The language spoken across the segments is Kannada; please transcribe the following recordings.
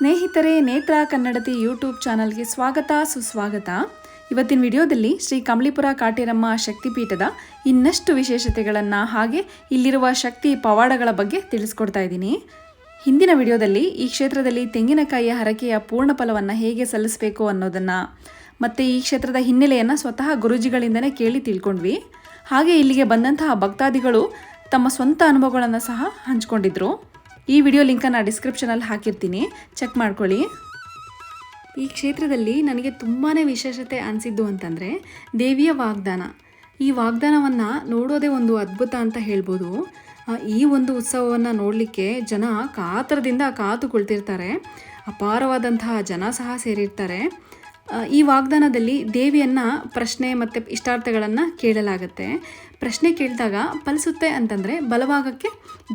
ಸ್ನೇಹಿತರೆ, ನೇತ್ರ ಕನ್ನಡತಿ ಯೂಟ್ಯೂಬ್ ಚಾನಲ್ಗೆ ಸ್ವಾಗತ, ಸುಸ್ವಾಗತ. ಇವತ್ತಿನ ವಿಡಿಯೋದಲ್ಲಿ ಶ್ರೀ ಕಮಲಿಪುರ ಕಾಟೇರಮ್ಮ ಶಕ್ತಿಪೀಠದ ಇನ್ನಷ್ಟು ವಿಶೇಷತೆಗಳನ್ನು ಹಾಗೆ ಇಲ್ಲಿರುವ ಶಕ್ತಿ ಪವಾಡಗಳ ಬಗ್ಗೆ ತಿಳಿಸ್ಕೊಡ್ತಾ ಇದ್ದೀನಿ. ಹಿಂದಿನ ವಿಡಿಯೋದಲ್ಲಿ ಈ ಕ್ಷೇತ್ರದಲ್ಲಿ ತೆಂಗಿನಕಾಯಿಯ ಹರಕೆಯ ಪೂರ್ಣ ಫಲವನ್ನು ಹೇಗೆ ಸಲ್ಲಿಸಬೇಕು ಅನ್ನೋದನ್ನು, ಮತ್ತು ಈ ಕ್ಷೇತ್ರದ ಹಿನ್ನೆಲೆಯನ್ನು ಸ್ವತಃ ಗುರುಜಿಗಳಿಂದನೇ ಕೇಳಿ ತಿಳ್ಕೊಂಡ್ವಿ. ಹಾಗೆ ಇಲ್ಲಿಗೆ ಬಂದಂತಹ ಭಕ್ತಾದಿಗಳು ತಮ್ಮ ಸ್ವಂತ ಅನುಭವಗಳನ್ನು ಸಹ ಹಂಚ್ಕೊಂಡಿದ್ರು. ಈ ವಿಡಿಯೋ ಲಿಂಕನ್ನು ಡಿಸ್ಕ್ರಿಪ್ಷನಲ್ಲಿ ಹಾಕಿರ್ತೀನಿ. ಚೆಕ್ ಮಾಡ್ಕೊಳ್ಳಿ. ಈ ಕ್ಷೇತ್ರದಲ್ಲಿ ನನಗೆ ತುಂಬಾ ವಿಶೇಷತೆ ಅನಿಸಿದ್ದು ಅಂತಂದರೆ ದೇವಿಯ ವಾಗ್ದಾನ. ಈ ವಾಗ್ದಾನವನ್ನು ನೋಡೋದೇ ಒಂದು ಅದ್ಭುತ ಅಂತ ಹೇಳ್ಬೋದು. ಈ ಒಂದು ಉತ್ಸವವನ್ನು ನೋಡಲಿಕ್ಕೆ ಜನ ಕಾತರದಿಂದ ಕಾತುಕೊಳ್ತಿರ್ತಾರೆ. ಅಪಾರವಾದಂತಹ ಜನ ಸಹ ಸೇರಿರ್ತಾರೆ. ಈ ವಾಗ್ದಾನದಲ್ಲಿ ದೇವಿಯನ್ನು ಪ್ರಶ್ನೆ ಮತ್ತು ಇಷ್ಟಾರ್ಥಗಳನ್ನು ಕೇಳಲಾಗುತ್ತೆ. ಪ್ರಶ್ನೆ ಕೇಳಿದಾಗ ಫಲಿಸುತ್ತೆ ಅಂತಂದರೆ ಬಲಭಾಗಕ್ಕೆ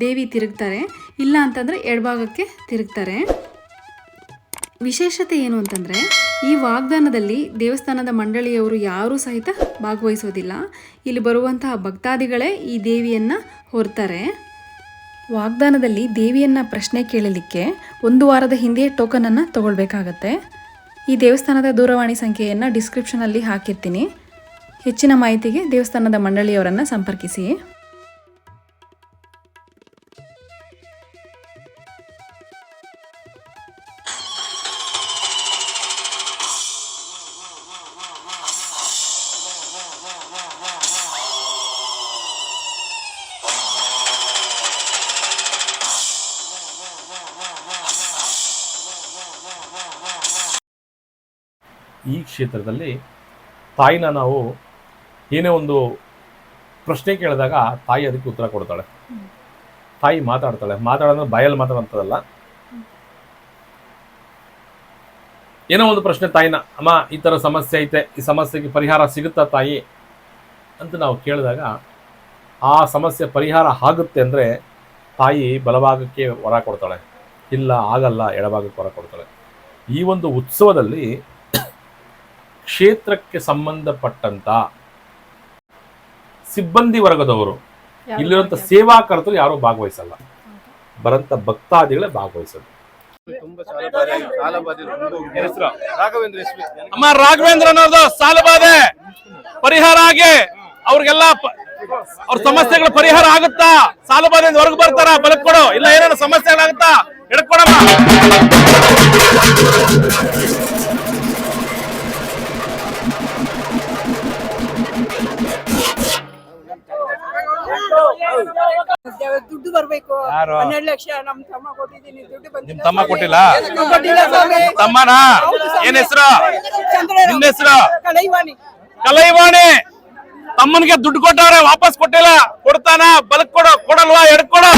ದೇವಿ ತಿರುಗ್ತಾರೆ, ಇಲ್ಲ ಅಂತಂದರೆ ಎಡಭಾಗಕ್ಕೆ ತಿರುಗ್ತಾರೆ. ವಿಶೇಷತೆ ಏನು ಅಂತಂದರೆ ಈ ವಾಗ್ದಾನದಲ್ಲಿ ದೇವಸ್ಥಾನದ ಮಂಡಳಿಯವರು ಯಾರೂ ಸಹಿತ ಭಾಗವಹಿಸೋದಿಲ್ಲ. ಇಲ್ಲಿ ಬರುವಂತಹ ಭಕ್ತಾದಿಗಳೇ ಈ ದೇವಿಯನ್ನು ಹೊರ್ತಾರೆ. ವಾಗ್ದಾನದಲ್ಲಿ ದೇವಿಯನ್ನು ಪ್ರಶ್ನೆ ಕೇಳಲಿಕ್ಕೆ ಒಂದು ವಾರದ ಹಿಂದೆಯೇ ಟೋಕನನ್ನು ತಗೊಳ್ಬೇಕಾಗತ್ತೆ. ಈ ದೇವಸ್ಥಾನದ ದೂರವಾಣಿ ಸಂಖ್ಯೆಯನ್ನು ಡಿಸ್ಕ್ರಿಪ್ಷನಲ್ಲಿ ಹಾಕಿರ್ತೀನಿ. ಹೆಚ್ಚಿನ ಮಾಹಿತಿಗೆ ದೇವಸ್ಥಾನದ ಮಂಡಳಿಯವರನ್ನು ಸಂಪರ್ಕಿಸಿ. ಈ ಕ್ಷೇತ್ರದಲ್ಲಿ ತಾಯಿನ ನಾವು ಏನೇ ಒಂದು ಪ್ರಶ್ನೆ ಕೇಳಿದಾಗ ತಾಯಿ ಅದಕ್ಕೆ ಉತ್ತರ ಕೊಡ್ತಾಳೆ. ತಾಯಿ ಮಾತಾಡ್ತಾಳೆ. ಮಾತಾಡೋದ್ರೆ ಬಾಯಲ್ಲಿ ಮಾತಾಡೋಂಥದ್ದಲ್ಲ ಏನೋ ಒಂದು ಪ್ರಶ್ನೆ ತಾಯಿನ, ಅಮ್ಮ, ಈ ಥರ ಸಮಸ್ಯೆ ಐತೆ. ಈ ಸಮಸ್ಯೆಗೆ ಪರಿಹಾರ ಸಿಗುತ್ತಾ ತಾಯಿ? ಅಂತ ನಾವು ಕೇಳಿದಾಗ, ಆ ಸಮಸ್ಯೆ ಪರಿಹಾರ ಆಗುತ್ತೆ ಅಂದರೆ ತಾಯಿ ಬಲಭಾಗಕ್ಕೆ ವರ ಕೊಡ್ತಾಳೆ. ಇಲ್ಲ, ಆಗಲ್ಲ, ಎಡಭಾಗಕ್ಕೆ ವರ ಕೊಡ್ತಾಳೆ. ಈ ಒಂದು ಉತ್ಸವದಲ್ಲಿ ಕ್ಷೇತ್ರಕ್ಕೆ ಸಂಬಂಧಪಟ್ಟಂತ ಸಿಬ್ಬಂದಿ ವರ್ಗದವರು ಇಲ್ಲಿರುವಂತ ಸೇವಾಕರ್ತರು ಯಾರು ಭಾಗವಹಿಸಲ್ಲ. ಬರಂತ ಭಕ್ತಾದಿಗಳೇ ಭಾಗವಹಿಸೋದು ಅಮ್ಮ ರಾಘವೇಂದ್ರ ಅನ್ನೋದು ಸಾಲಬಾಧೆ ಪರಿಹಾರ ಆಗಿ ಅವ್ರಿಗೆಲ್ಲ ಅವ್ರ ಸಮಸ್ಯೆಗಳ ಪರಿಹಾರ ಆಗುತ್ತಾ? ಸಾಲಬಾಧೆಯಿಂದ ಹೊರಗೆ ಬರ್ತಾರ? ಬಲಕ್ ಕೊಡು. ಇಲ್ಲ ಏನಾದ್ರು ಸಮಸ್ಯೆಗಳಾಗುತ್ತಾ? ಎಡ್ಕೊಡಮ್ಮ ದುಡ್ಡು ಬರ್ಬೇಕು. ಯಾರು? ಹನ್ನೆರಡು ಲಕ್ಷ ನಮ್ ತಮ್ಮ ಕೊಟ್ಟಿದ್ದೀನಿ ದುಡ್ಡು ಬಂದಿಲ್ಲ ನಿಮ್ ತಮ್ಮ ಕೊಟ್ಟಿಲ್ಲ? ಕೊಟ್ಟಿಲ್ಲ ಸ್ವಾಮಿ. ತಮ್ಮನಾ? ಹೌದು ಸ್ವಾಮಿ. ಏನ್ ಹೆಸರು? ಚಂದ್ರರಾವ್. ಹೆಸರು? ಕಲೈವಾಣಿ. ಕಲೈವಾಣಿ. ತಮ್ಮನಿಗೆ ದುಡ್ಡು ಕೊಟ್ಟವ್ರೆ ವಾಪಸ್ ಕೊಟ್ಟಿಲ್ಲ. ಕೊಡ್ತಾನ? ಬಲಕ್ ಕೊಡು. ಕೊಡಲ್ವಾ? ಎಡ್ಕೊಡು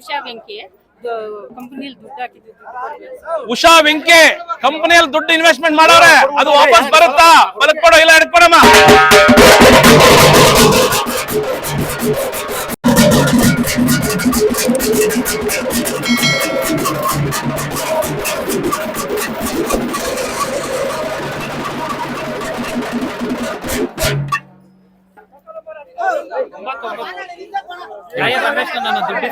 ಉಷಾ ವೆಂಕಿ. ಕಂಪನಿಯಲ್ಲಿ ದುಡ್ಡು ಹಾಕಿದ್ದು ಉಷಾ ವೆಂಕಿ ಕಂಪನಿಯಲ್ಲಿ ದುಡ್ಡು ಇನ್ವೆಸ್ಟ್ಮೆಂಟ್ ಮಾಡೋರೆ. ಅದು ವಾಪಸ್ ಬರುತ್ತಾ? ಬದುಕೊಡೋ ಕೊಡು ಇಲ್ಲ ಹಿಡ್ಕೊಡಮ್ಮ ದುಡ್ಡು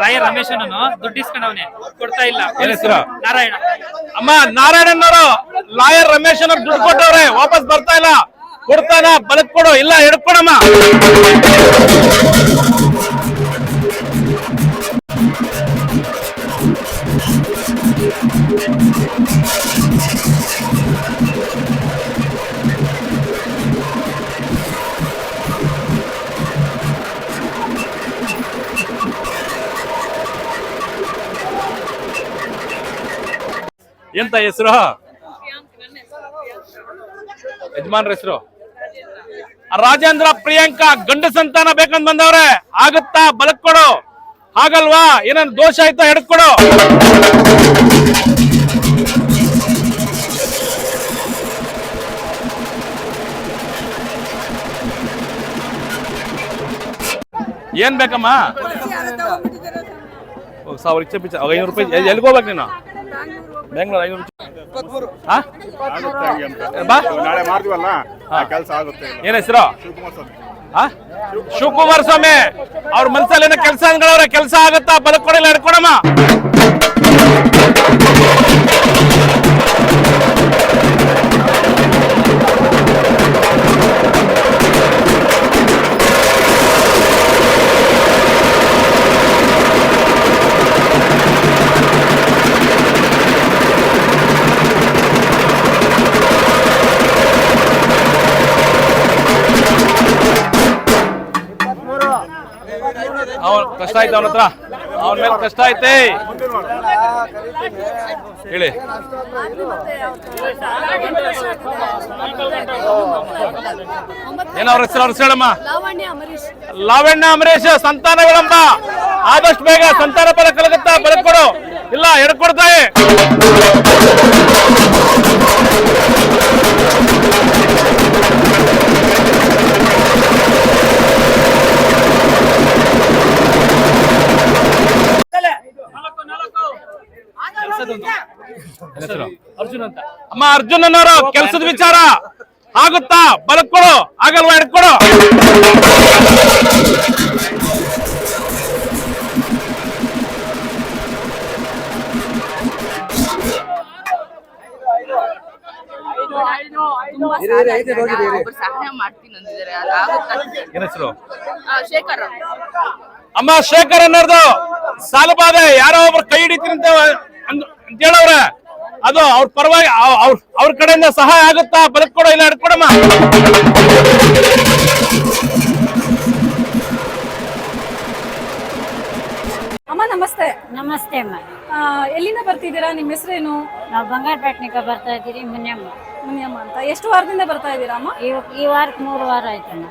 ರಾಯ ರಮೇಶನನು ನಾನು ದುಡ್ಡು ಇಸ್ಕೊಂಡವನೆ. ಕೊಡ್ತಾ ಇಲ್ಲ. ಏನ್ ಹೆಸ್ರು? ನಾರಾಯಣ. ಅಮ್ಮ ನಾರಾಯಣನವರು ಲಾಯರ್ ರಮೇಶ್ ಅವ್ರು ದುಡ್ಡು ಕೊಟ್ಟವ್ರೆ. ವಾಪಸ್ ಬರ್ತಾ ಇಲ್ಲ. ಕೊಡ್ತಾನ? ಬಲಕ್ ಕೊಡು. ಇಲ್ಲ ಎಡ್ಕೊಡಮ್ಮ ಎಂತ ಹೆಸರು? ಯಜಮಾನ್ರ ಹೆಸರು? ರಾಜೇಂದ್ರ ಪ್ರಿಯಾಂಕಾ ಗಂಡ ಸಂತಾನ ಬೇಕಂತ ಬಂದವ್ರೆ. ಆಗತ್ತಾ? ಬಲಕ್ ಕೊಡು ಹಾಗಲ್ವಾ? ಏನಾದ್ರು ದೋಷ ಆಯ್ತಾ? ಹಿಡ್ಕೊಡು. ಏನ್ ಬೇಕಮ್ಮ? ಸಾವಿರ ಇಚ್ಛೆ ಪಿಚ್ಚೆ. ಐನೂರು ರೂಪಾಯಿ ಎಲ್- ಎಲ್ಲಿಗೆ ಹೋಗ್ಬೇಕು ನೀನು? ಬೆಂಗಳೂರು ಐನೂರು ಹಾ? ಬಾ. ನಾಳೆ ಮಾಡ್ತೀವಲ್ಲ? ಕೆಲಸ ಆಗುತ್ತೆ. ಏನ್ ಹೆಸರು? ಶಿವಕುಮಾರ್ ಸ್ವಾಮಿ? ಶಿವಕುಮಾರ್ ಸ್ವಾಮಿ ಅವ್ರ ಮನ್ಸಲ್ಲಿ ಏನೋ ಕೆಲಸ ಅಂದ್ಗಳವ್ರೆ ಕೆಲಸ ಆಗತ್ತಾ? ಬದುಕೊಡಿಲ್ಲ ಕೊಡಿಲ್ಲ ಹಿಡ್ಕೊಡಮ್ಮ. ಕಷ್ಟ ಆಯ್ತು ಅವನ ಹತ್ರ. ಅವನ ಮೇಲೆ ಕಷ್ಟ ಐತೆ. ಹೇಳಿ. ಏನವ್ರ ಹೆಸರು, ಅವ್ರ ಹೇಳಮ್ಮ? ಲಾವಣ್ಯ ಅಮರೀಶ್ ಸಂತಾನ ವಿಳಂಬ ಆದಷ್ಟು ಬೇಗ ಸಂತಾನ ಪದ ಕಲಗತ್ತಾ ಬೆಳಕೊಡು ಇಲ್ಲ ಎಡ್ಕೊಡ್ತಾಯಿ ಅರ್ಜುನ್ ಅಂತ. ಅಮ್ಮ ಅರ್ಜುನ್ ಅನ್ನೋರು ಕೆಲಸದ ವಿಚಾರ. ಆಗುತ್ತಾ? ಬಲಕ್ ಕೊಡು. ಆಗಲ್ವಾ? ಅಣ್ಣ. ಒಬ್ರು ಸಹಾಯ ಮಾಡ್ತೀನಿ ಅಂದಿದ್ದಾರೆ ಅದಾಗುತ್ತಾ ಏನ್ ಹೆಸರು? ಆ, ಶೇಖರ್ ಅಮ್ಮ ಶೇಖರ್ ಅನ್ನೋರ್ದು ಸಾಲ ಬಾಧೆ ಯಾರೋ ಒಬ್ರು ಕೈ ಹಿಡಿತೀನಿ ಅಂತ ಅಂದ್- ಅಂತ ಹೇಳವ್ರೆ. ಅದು ಅವ್ರ ಪರವಾಗಿ ಅವ್- ಅವ್ರ ಅವ್ರ ಕಡೆಯಿಂದ ಸಹಾಯ ಆಗುತ್ತಾ? ಬದುಕೊಡ ಕೊಡೋ ಇಲ್ಲ ಹಿಡ್ಕೊಡಮ್ಮ ಅಮ್ಮ. ನಮಸ್ತೆ. ನಮಸ್ತೆ ಅಮ್ಮ. ಆ, ಎಲ್ಲಿಂದ ಬರ್ತಿದ್ದೀರಾ? ನಿಮ್ಮ ಹೆಸರೇನು? ನಾವು ಬಂಗಾರಪೇಟ್ನಿಗೆ ಬರ್ತಾ ಇದ್ದೀರಿ ಮುನ್ಯಮ್ಮ. ಮುನಿಯಮ್ಮ ಅಂತ. ಎಷ್ಟು ವಾರದಿಂದ ಬರ್ತಾ ಇದ್ದೀರಾ ಅಮ್ಮ? ಈ ಈ ವಾರಕ್ಕೆ ಮೂರು ವಾರ ಆಯ್ತಣ್ಣ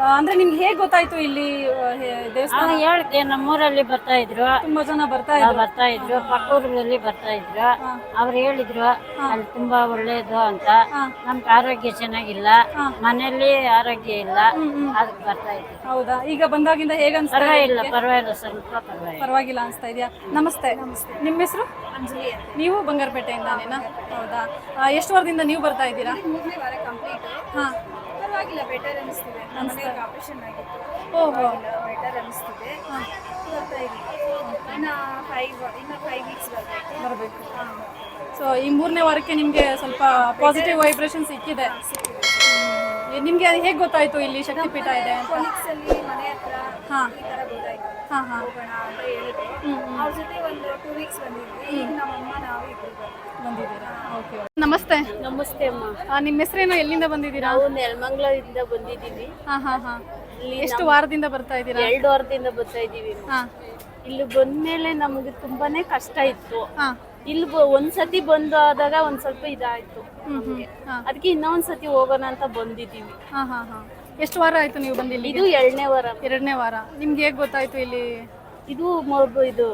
ಅಂದ್ರೆ ನಿಮ್ಗೆ ಹೇಗ್ ಗೊತ್ತಾಯ್ತು ಇಲ್ಲಿ ಹೇ- ದೇವಸ್ಥಾನ? ಹೇಳಕ್ಕೆ ಹೇಳ್ದೆ ನಮ್ಮೂರಲ್ಲಿ ಬರ್ತಾ ಇದ್ರು. ತುಂಬಾ ಜನ ಬರ್ತಾ ಇದ್ರು. ಬರ್ತಾ ಇದ್ರು. ಪಕ್ಕ ಊರುಗಳಲ್ಲಿ ಬರ್ತಾ ಇದ್ರು. ಅವ್ರು ಹೇಳಿದ್ರು ಅಲ್ಲಿ ತುಂಬಾ ಒಳ್ಳೇದು ಅಂತ. ನಮ್ಗೆ ಆರೋಗ್ಯ ಚೆನ್ನಾಗಿಲ್ಲ. ಮನೆಯಲ್ಲಿ ಆರೋಗ್ಯ ಇಲ್ಲ. ಅದಕ್ಕೆ ಬರ್ತಾ ಇದ್ರು ಹೌದಾ? ಈಗ ಬಂದಾಗಿಂದ ಹೇಗ ಅನ್ಸ್ತಾ ಇದೆ ಪರವಾಗಿಲ್ಲ? ಪರವಾಗಿಲ್ಲ ಸ್ವಲ್ಪ ಪರವಾಗಿಲ್ಲ. ಪರವಾಗಿಲ್ಲ ಅನ್ಸ್ತಾ ಇದೆಯಾ? ನಮಸ್ತೆ. ನಿಮ್ಮ ಹೆಸರು? ಅಂಜಲಿ ನೀವು ಬಂಗಾರಪೇಟೆಯಿಂದಾನೇನಾ? ಹೌದಾ? ಆ, ಎಷ್ಟು ವಾರದಿಂದ ನೀವು ಬರ್ತಾ ಇದ್ದೀರಾ? ಹಾ. ಪರವಾಗಿಲ್ಲ ಬೆಟರ್ ಅನಿಸ್ತಿದೆ. ನಮ್ಮನೆಯವ್ರಿಗೆ ಆಪರೇಷನ್ ಆಗಿತ್ತು. ಓಹೋ ಬೆಟರ್ ಅನಿಸ್ತಿದೆ. ಬರ್ತಾ ಇನ್ನು ಫೈವ್ ಇನ್ನು ಫೈವ್ ವೀಕ್ಸ್ ಬರಬೇಕು. ಬರಬೇಕು ಸೊ ಈ ಮೂರನೇ ವಾರಕ್ಕೆ ನಿಮಗೆ ಸ್ವಲ್ಪ ಪಾಸಿಟಿವ್ ವೈಬ್ರೇಷನ್ ಸಿಕ್ಕಿದೆ. ನಿಮಗೆ ನಿಮ್ಗೆ ಹೇಗೆ ಗೊತ್ತಾಯಿತು ಇಲ್ಲಿ ಶಕ್ತಿಪೀಠ ಇದೆ ಕೊಲೀಗ್ಸಲ್ಲಿ ಮನೆ ಹತ್ರ ಹಾಂ. ಈ ಥರ ಗೊತ್ತಾಯ್ತು. ಹೋಗೋಣ ಅಂತ ಹೇಳಿದೆ. ಅವ್ರ ಜೊತೆ ಒಂದು ಟೂ ವೀಕ್ಸ್ ಬಂದಿದ್ವಿ. ಈಗ ನಮ್ಮಮ್ಮ ನಾವು ಇಬ್ರು ಬಂದಿದ್ದೀರಾ? ಓಕೆ ನಮಸ್ತೆ. ನಮಸ್ತೆ ಅಮ್ಮ. ಆ, ನಿಮ್ಮ ಹೆಸರೇನು? ಎಲ್ಲಿಂದ ಬಂದಿದ್ದೀರಾ? ನಾವು ನೆಲಮಂಗಲದಿಂದ ಬಂದಿದ್ದೀವಿ. ಹಾ ಹಾ ಹಾ. ಎಷ್ಟು ವಾರದಿಂದ ಬರ್ತಾ ಇದ್ದೀರಾ? ಎರಡು ವಾರದಿಂದ ಬರ್ತಾ ಇದ್ದೀವಿ. ಹಾ. ಇಲ್ಲಿ ಬಂದ್ಮೇಲೆ ನಮಗೆ ತುಂಬಾನೇ ಕಷ್ಟ ಇತ್ತು. ಹಾ. ಇಲ್ಲಿ ಬ- ಒಂದ್ಸತಿ ಬಂದು ಆದಾಗ ಒಂದ್ ಸ್ವಲ್ಪ ಇದಾಯ್ತು. ಹ್ಮ್ ಹ್ಮ್. ಹಾ. ಅದಕ್ಕೆ ಇನ್ನೊಂದ್ಸತಿ ಹೋಗೋಣ ಅಂತ ಬಂದಿದ್ದೀವಿ. ಹಾ ಹಾ ಹಾ. ಎಷ್ಟು ವಾರ ಆಯ್ತು ನೀವು ಬಂದಿಲ್ಲ ಇದು ಎರಡನೇ ವಾರ. ಎರಡನೇ ವಾರ. ನಿಮ್ಗೆ ಹೇಗೆ ಗೊತ್ತಾಯ್ತು ಇಲ್ಲಿ? ಇದು ಮೊಬ- ಇದು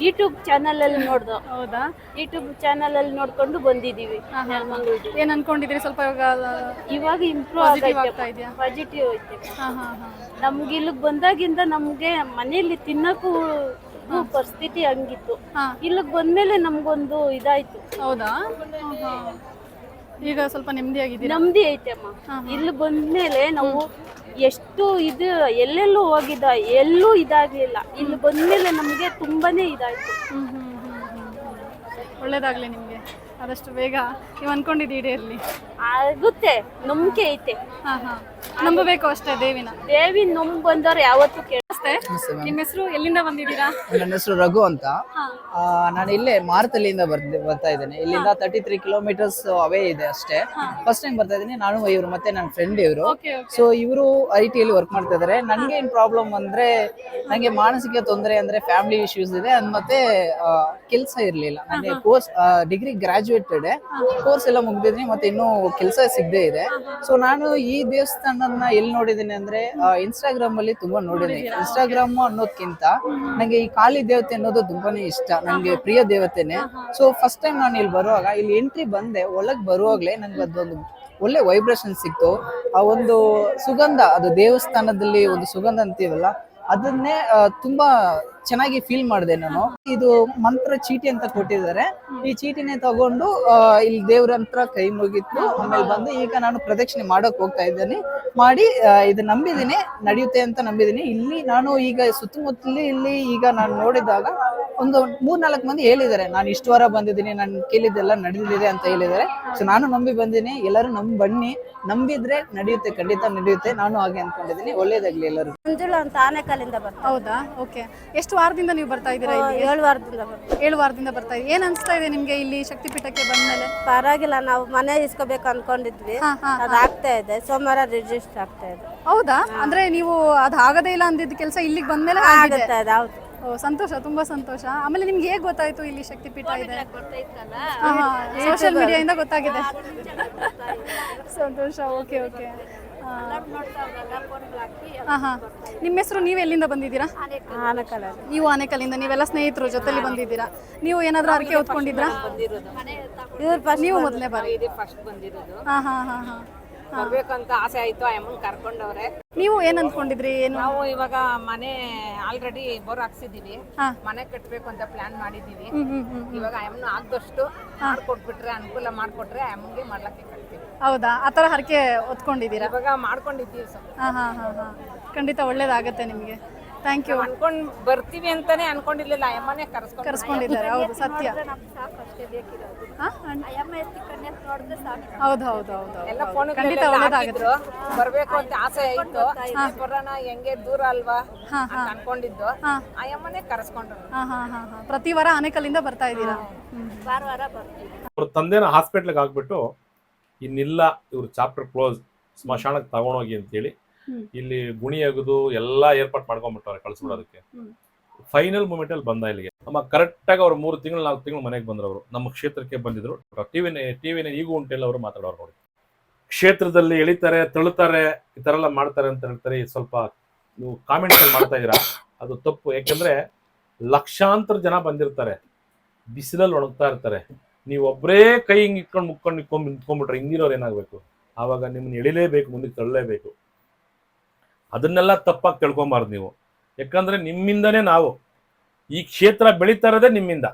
ಯೂಟ್ಯೂಬ್ ಚಾನಲ್ ಅಲ್ಲಿ ನೋಡ್ದು. ಹೌದಾ? ಯೂಟ್ಯೂಬ್ ಚಾನಲ್ ಅಲ್ಲಿ ನೋಡ್ಕೊಂಡು ಬಂದಿದೀವಿ ಏನ್ ಅನ್ಕೊಂಡಿದ್ರಿ ಸ್ವಲ್ಪ ಇವಾಗ ಇವಾಗ ಇಂಪ್ರೂವ್ ಆಗೈತೆ. ಆಗ್ತಾ ಇದೆಯಾ? ಪಾಸಿಟಿವ್ ಐತೆ ಹಾ ಹಾ ಹಾ. ನಮ್ಗೆ ಇಲ್ಲಿಗೆ ಬಂದಾಗಿಂದ ನಮ್ಗೆ ಮನೆಯಲ್ಲಿ ತಿನ್ನಕ್ಕೂ ಪರಿಸ್ಥಿತಿ ಹಂಗಿತ್ತು. ಹಾ. ಇಲ್ಲಿಗೆ ಬಂದ್ಮೇಲೆ ನಮ್ಗೊಂದು ಇದಾಯ್ತು. ಹೌದಾ? ಹಾ, ಹಾ. ಈಗ ಸ್ವಲ್ಪ ನೆಮ್ಮದಿ ಆಗಿದೆ ನೆಮ್ಮದಿ ಐತೆ ಅಮ್ಮ. ಇಲ್ಲಿ ಬಂದ್ಮೇಲೆ ನಾವು ಎಷ್ಟು ಇದು ಎಲ್ಲೆಲ್ಲೂ ಹೋಗಿದ್ದ ಎಲ್ಲೂ ಇದಾಗ್ಲಿಲ್ಲ. ಇಲ್ಲಿ ಬಂದ್ಮೇಲೆ ನಮ್ಗೆ ತುಂಬಾನೇ ಇದಾಯ್ತು. ಒಳ್ಳೇದಾಗ್ಲಿ ನಿಮ್ಗೆ. ಆದಷ್ಟು ಬೇಗ ನೀವು ಅನ್ಕೊಂಡಿದ್ದು ಈಡೇರ್ಲಿ. ಆಗುತ್ತೆ ನಂಬಿಕೆ ಐತೆ. ಹಾ ಹಾ. ನಂಬಬೇಕು ಅಷ್ಟೇ ದೇವಿನ. ದೇವಿ ನಂಬ್ ಬಂದವ್ರು ಯಾವತ್ತೂ ಕೇಳ ನಮಸ್ತೆ. ನಿಮ್ಮ ಹೆಸರು ಎಲ್ಲಿಂದ ಬಂದಿದ್ದೀರಾ? ನನ್ನ ಹೆಸರು ರಘು ಅಂತ. ಆ, ನಾನು ಇಲ್ಲೇ ಮಾರುತಲ್ಲಿಂದ ಬರ್ತ ಬರ್ತಾ ಇದ್ದೇನೆ. ಇಲ್ಲಿಂದ ತರ್ಟಿ ತ್ರೀ ಕಿಲೋಮೀಟರ್ಸ್ ಅವೇ ಇದೆ ಅಷ್ಟೇ. ಫಸ್ಟ್ ಟೈಮ್ ಬರ್ತಾ ಇದ್ದೀನಿ. ನಾನು ಇವರು ಮತ್ತೆ ನನ್ನ ಫ್ರೆಂಡ್ ಇವರು. ಓಕೆ ಸೊ ಇವರು ಐ ಟಿಯಲ್ಲಿ ವರ್ಕ್ ಮಾಡ್ತಾ ಇದ್ದಾರೆ. ನನಗೆ ಏನು ಪ್ರಾಬ್ಲಮ್ ಅಂದ್ರೆ ನನಗೆ ಮಾನಸಿಕ ತೊಂದರೆ ಅಂದ್ರೆ ಫ್ಯಾಮಿಲಿ ಇಶ್ಯೂಸ್ ಇದೆ. ಅದ್ ಮತ್ತೆ ಕೆಲಸ ಇರ್ಲಿಲ್ಲ. ನನಗೆ ಕೋರ್ಸ್ ಡಿಗ್ರಿ ಗ್ರಾಜುಯೇಟೆಡ್ ಕೋರ್ಸ್ ಎಲ್ಲ ಮುಗ್ದಿದ್ರಿ ಮತ್ತೆ ಇನ್ನೂ ಕೆಲಸ ಸಿಗದೆ ಇದೆ. ಸೊ ನಾನು ಈ ದೇವಸ್ಥಾನನ ಎಲ್ಲಿ ನೋಡಿದ್ದೀನಿ ಅಂದ್ರೆ ಇನ್ಸ್ಟಾಗ್ರಾಮ್ ಅಲ್ಲಿ ತುಂಬಾ ನೋಡಿದ್ದೀನಿ. ಇನ್ಸ್ಟಾಗ್ರಾಮ್ ಅನ್ನೋದ್ಕಿಂತ ನಂಗೆ ಈ ಕಾಳಿ ದೇವತೆ ಅನ್ನೋದು ತುಂಬಾನೇ ಇಷ್ಟ ನಂಗೆ ಪ್ರಿಯ ದೇವತೆನೆ. ಸೊ ಫಸ್ಟ್ ಟೈಮ್ ನಾನು ಇಲ್ಲಿ ಬರುವಾಗ ಇಲ್ಲಿ ಎಂಟ್ರಿ ಬಂದೆ ಒಳಗ್ ಬರುವಾಗಲೇ ನಂಗೆ ಅದೊಂದು ಒಳ್ಳೆ ವೈಬ್ರೇಷನ್ ಸಿಕ್ತು. ಆ ಒಂದು ಸುಗಂಧ ಅದು ದೇವಸ್ಥಾನದಲ್ಲಿ ಒಂದು ಸುಗಂಧ ಅಂತೀವಲ್ಲ ಅದನ್ನೇ ತುಂಬಾ ಚೆನ್ನಾಗಿ ಫೀಲ್ ಮಾಡಿದೆ ನಾನು. ಇದು ಮಂತ್ರ ಚೀಟಿ ಅಂತ ಕೊಟ್ಟಿದ್ದಾರೆ. ಈ ಚೀಟಿನೇ ತಗೊಂಡು ಇಲ್ಲಿ ದೇವ್ರ ಹತ್ರ ಕೈ ಮುಗಿತು. ಆಮೇಲೆ ಬಂದು ಈಗ ನಾನು ಪ್ರದಕ್ಷಿಣೆ ಮಾಡಕ್ ಹೋಗ್ತಾ ಇದ್ದೇನೆ. ಮಾಡಿ ಇದು ನಂಬಿದ್ದೀನಿ. ನಡೆಯುತ್ತೆ ಅಂತ ನಂಬಿದ್ದೀನಿ. ಇಲ್ಲಿ ನಾನು ಈಗ ಸುತ್ತಮುತ್ತಲಿ ಇಲ್ಲಿ ಈಗ ನಾನು ನೋಡಿದಾಗ ಒಂದು ಮೂರ್ನಾಲ್ಕು ಮಂದಿ ಹೇಳಿದ್ದಾರೆ ನಾನು ಇಷ್ಟು ವಾರ ಬಂದಿದ್ದೀನಿ ನಾನು ಕೇಳಿದ್ದೆಲ್ಲ ನಡೆದಿದೆ ಅಂತ ಹೇಳಿದ್ದಾರೆ. ಸೊ ನಾನು ನಂಬಿ ಬಂದಿನಿ ಎಲ್ಲರೂ ನಂಬಿ ಬನ್ನಿ ನಂಬಿದ್ರೆ ನಡೆಯುತ್ತೆ ಖಂಡಿತ ನಡೆಯುತ್ತೆ. ನಾನು ಹಾಗೆ ಅನ್ಕೊಂಡಿದ್ದೀನಿ ಒಳ್ಳೇದಾಗ್ಲಿ ಎಲ್ಲರೂ ಮಂಜುಳ ಅಂತ ಆನೆಕಲ್ಲಿಂದ ಬರ್ತಾ ಹೌದಾ? ಓಕೆ. ಎಷ್ಟು ವಾರದಿಂದ ನೀವು ಬರ್ತಾ ಇದ್ದೀರಾ ಇಲ್ಲಿ ಏಳು ವಾರದಿಂದ ಬರ್ತಾ ಏಳು ವಾರದಿಂದ ಬರ್ತಾ ಇದೆ ಏನ್ ಅನ್ಸ್ತಾ ಇದೆ ನಿಮ್ಗೆ ಇಲ್ಲಿ ಶಕ್ತಿಪೀಠಕ್ಕೆ ಬಂದ್ಮೇಲೆ? ಪರವಾಗಿಲ್ಲ ನಾವು ಮನೆ ಇಸ್ಕೋಬೇಕು ಅನ್ಕೊಂಡಿದ್ವಿ. ಹಾ, ಹಾ, ಅದು ಆಗ್ತಾ ಇದೆ ಸೋಮವಾರ ರಿಜಿಸ್ಟರ್ ಆಗ್ತಾ ಇದೆ. ಹೌದಾ? ಅಂದ್ರೆ ನೀವು ಅದು ಆಗದೇ ಇಲ್ಲ ಅಂದಿದ್ದ ಕೆಲಸ ಇಲ್ಲಿಗೆ ಬಂದ್ಮೇಲೆ ಆಗಿದೆ. ಆಗ್ತಾ ಇದೆ ಹೌದು. ಸಂತೋಷ ತುಂಬಾ ಸಂತೋಷ. ಆಮೇಲೆ ನಿಮ್ಗೆ ಹೇಗೆ ಗೊತ್ತಾಯ್ತು ಇಲ್ಲಿ ಶಕ್ತಿಪೀಠ ಇದೆ? ಸೋಷಿಯಲ್ ಮೀಡಿಯಾಯಿಂದ ಗೊತ್ತಾಗಿದೆ. ಸಂತೋಷ ಓಕೆ ಓಕೆ. ಹಾ. ಹಾ ನಿಮ್ಮ ಹೆಸರು ನೀವು ಎಲ್ಲಿಂದ ಬಂದಿದ್ದೀರಾ? ನೀವು ಆನೆಕಲ್ಲಿಂದ ನೀವೆಲ್ಲ ಸ್ನೇಹಿತರು ಜೊತೆಲಿ ಬಂದಿದ್ದೀರಾ? ನೀವು ಏನಾದ್ರೂ ಅರ್ಕೆ ಹೊತ್ಕೊಂಡಿದ್ರಾ? ನೀವು ಮೊದಲನೇ ಬಾರಿ ಫಸ್ಟ್ ಬಂದಿರೋದು. ಹಾ ಹಾ ಹಾ ಹಾ. ಬರ್ಬೇಕಂತ ಆಸೆ ಆಯ್ತು ಅಮ್ಮನ್ ಕರ್ಕೊಂಡವ್ರೆ. ನೀವು ಏನ್ ಅನ್ಕೊಂಡಿದ್ರಿ? ಏನು? ನಾವು ಇವಾಗ ಮನೆ ಆಲ್ರೆಡಿ ಬೋರ್ ಹಾಕ್ಸಿದೀವಿ. ಹಾ. ಮನೆ ಕಟ್ಬೇಕು ಅಂತ ಪ್ಲಾನ್ ಮಾಡಿದೀವಿ. ಇವಾಗ ಅಮ್ಮನ ಆಗ್ದಷ್ಟು ಮಾಡ್ಕೊಟ್ಬಿಟ್ರೆ ಅನುಕೂಲ ಮಾಡ್ಕೊಟ್ರೆ ಅಮ್ಮಂಗೆ ಮಾಡ್ಲಕ್ಕೆ ಕಟ್ತೀವಿ. ಹೌದಾ? ಆತರ ಥರ ಹರಕೆ ಒತ್ಕೊಂಡಿದ್ದೀರಾ ಇವಾಗ ಮಾಡ್ಕೊಂಡಿದ್ದೀವಿ ಸ್ವಲ್ಪ. ಹಾ ಹಾ ಹಾ ಹಾ. ಖಂಡಿತ ಒಳ್ಳೇದಾಗತ್ತೆ ನಿಮಗೆ. ಥ್ಯಾಂಕ್ ಯು ಅನ್ಕೊಂಡ್ ಬರ್ತೀವಿ ಅಂತಾನೆ ಅನ್ಕೊಂಡಿರ್ಲಿಲ್ಲ. ಅಮ್ಮನೇ ಕರ್ಸ್ಕೊಂಡು ಕರ್ಸ್ಕೊಂಡಿದ್ದಾರೆ ಹೌದು ಸತ್ಯ? ಹೌದು ಹೌದು ಹೌದು ಎಲ್ಲ ಫೋನ್ ಖಂಡಿತ ಒಳ್ಳೇದಾಗಿದ್ರು ಬರ್ಬೇಕು ಅಂತ ಆಸೆ ಆಯ್ತು ಬರೋಣ ಹೆಂಗೆ ದೂರ ಅಲ್ವಾ ಅಂತ ಅನ್ಕೊಂಡಿದ್ದು. ಅಮ್ಮನೇ ಕರ್ಸ್ಕೊಂಡ್ರು. ಪ್ರತಿ ವಾರ ಆನೆಕಲ್ಲಿಂದ ಬರ್ತಾ ಇದ್ದೀರಾ. ವಾರ ವಾರ ಬರ್ತೀವಿ. ಅವ್ರ ತಂದೆನ ಹಾಸ್ಪಿಟ್ಲಿಗೆ ಹಾಕ್ಬಿಟ್ಟು ಇನ್ನಿಲ್ಲ ಇವ್ರ ಚಾಪ್ಟರ್ ಕ್ಲೋಸ್ ಸ್ಮಶಾನಕ್ಕೆ ತಗೊಂಡೋಗಿ ಅಂತೇಳಿ. ಇಲ್ಲಿ ಗುಣಿ ಅಗದು ಎಲ್ಲಾ ಏರ್ಪಾಟ್ ಮಾಡ್ಕೊಂಡ್ಬಿಟ್ಟವ್ರೆ ಕಳ್ಸ್ಬಿಡೋದಕ್ಕೆ. ಫೈನಲ್ ಮೂಮೆಂಟ್ ಅಲ್ಲಿ ಬಂದ ಇಲ್ಲಿಗೆ. ನಮ್ಮ ಕರೆಕ್ಟ್ ಆಗಿ ಅವ್ರು ಮೂರು ತಿಂಗಳು ನಾಲ್ಕು ತಿಂಗಳು ಮನೆಗೆ ಬಂದ್ರವರು. ನಮ್ಮ ಕ್ಷೇತ್ರಕ್ಕೆ ಬಂದಿದ್ರು. ಟಿವಿನ ಟಿವಿನ ಈಗ ಉಂಟೆಲ್ಲ ಅವರು ಮಾತಾಡೋರು ನೋಡಿ. ಕ್ಷೇತ್ರದಲ್ಲಿ ಎಳಿತಾರೆ ತಳ್ಳುತ್ತಾರೆ ಈ ತರ ಎಲ್ಲ ಮಾಡ್ತಾರೆ ಅಂತ ಹೇಳ್ತಾರೆ. ಸ್ವಲ್ಪ ನೀವು ಕಾಮೆಂಟ್ಸ್ ಮಾಡ್ತಾ ಇದೀರಾ ಅದು ತಪ್ಪು. ಯಾಕಂದ್ರೆ ಲಕ್ಷಾಂತರ ಜನ ಬಂದಿರ್ತಾರೆ. ಬಿಸಿಲಲ್ಲಿ ಒಣಗ್ತಾ ಇರ್ತಾರೆ. ನೀವು ಒಬ್ಬರೇ ಕೈ ಹಿಂಗ್ ಇಟ್ಕೊಂಡು ಮುಕ್ಕೊಂಡು ನಿಂತ್ಕೊಂಡ್ ನಿಂತ್ಕೊಂಡ್ಬಿಟ್ರೆ ಹಿಂದಿರೋರು ಏನಾಗಬೇಕು? ಆವಾಗ ನಿಮ್ಮನ್ನ ಎಳಿಲೇಬೇಕು ಮುಂದಕ್ಕೆ ತಳ್ಳಲೇಬೇಕು ಅದನ್ನೆಲ್ಲ ತಪ್ಪಾಗಿ ತಿಳ್ಕೊಂಬಾರ್ದು ನೀವು ಯಾಕಂದ್ರೆ ನಿಮ್ಮಿಂದನೇ ನಾವು ಈ ಕ್ಷೇತ್ರ ಬೆಳೀತಾ ಇರೋದೇ ನಿಮ್ಮಿಂದ